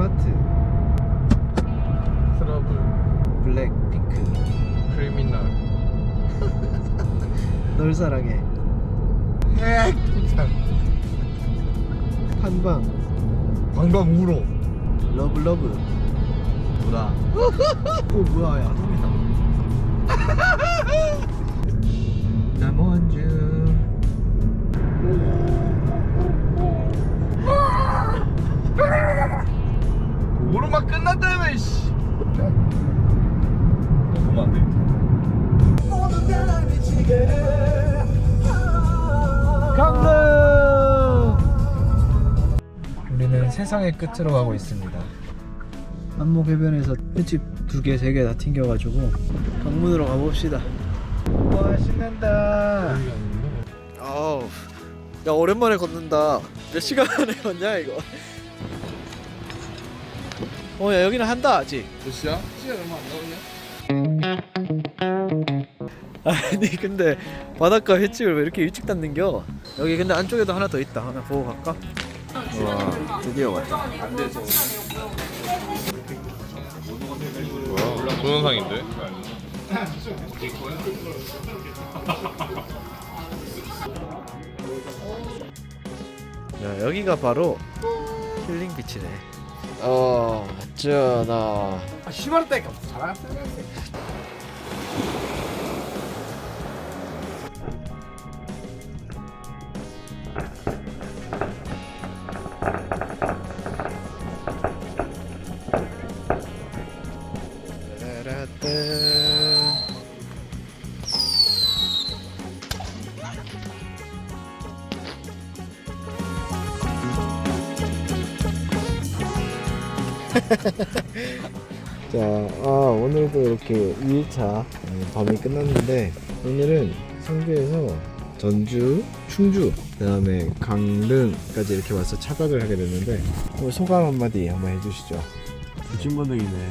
스마트. 트러블. 블랙 핑크. 크리미널. 널 사랑해. 핵 판방. 방방 우로. 러브 러브. 뭐다 오 뭐야 야동이다 오르막 끝났다며 씨. 너무 안돼. 강릉 우리는 세상의 끝으로 가고 있습니다. 안목 해변에서 횟집 두 개, 세 개 다 튕겨가지고 강문으로 가봅시다. 와 신난다. 아우 야 오랜만에 걷는다. 몇 시간 만에 걷냐 이거 어 야 여기는 한다 아직 몇 시야? 시간 얼마 안 나오냐? 아니 근데 바닷가 횟집을 왜 이렇게 일찍 닫는겨? 여기 근데 안쪽에도 하나 더 있다 하나 보고 갈까? 와 드디어 왔다 뭐야 동영상인데? 야 여기가 바로 힐링 비치네 어 어쩌나. 아 씨발다니까 잘하는 자, 아, 오늘도 이렇게 2일차 밤이 끝났는데 오늘은 상주에서 전주, 충주, 그 다음에 강릉까지 이렇게 와서 차박을 하게 됐는데 오늘 소감 한마디 한번 해주시죠. 불침번등이네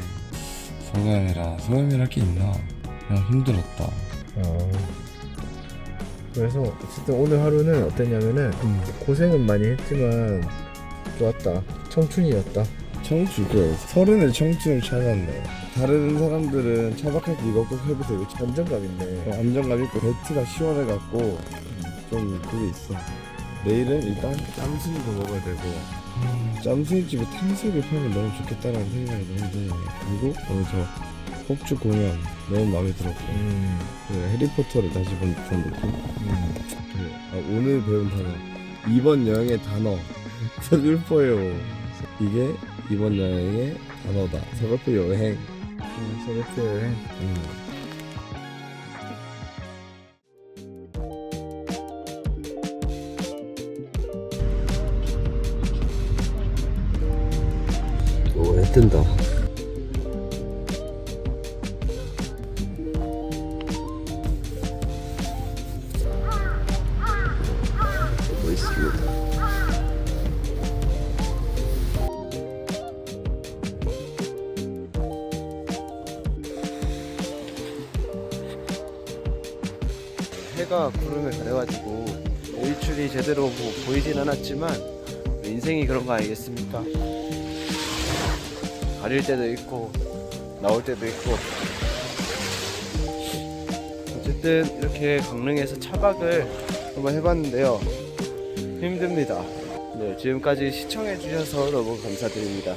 소감이라 소감이랄 게 있나 그냥 힘들었다 어. 그래서 어쨌든 오늘 하루는 어땠냐면은 고생은 많이 했지만 좋았다. 청춘이었다. 청춘 그 서른의 청춘을 찾았네. 다른 사람들은 차박할 때 이거 꼭 해보세요 이거 참 안정감 있네. 어, 안정감 있고 배트가 시원해갖고 좀 그게 있어. 내일은 일단 짬순이도 먹어야 되고 짬순이집에 탕수육을 팔면 너무 좋겠다라는 생각이 너무 드네요 그리고 오늘 저 폭주 공연 너무 마음에 들었고 음. 그 해리포터를 다시 본 듯한 느낌? 음. 그, 아, 오늘 배운 단어. 이번 여행의 단어. 서글퍼요 이게 이번 여행의 단어다 서글퍼 여행 음, 서울프 여행. 음. 오, 해 뜬다. 해가 구름에 가려가지고 일출이 제대로 보, 보이진 않았지만 인생이 그런 거 아니겠습니까? 가릴 때도 있고 나올 때도 있고. 어쨌든 이렇게 강릉에서 차박을 한번 해봤는데요. 힘듭니다. 네, 지금까지 시청해 주셔서 너무 감사드립니다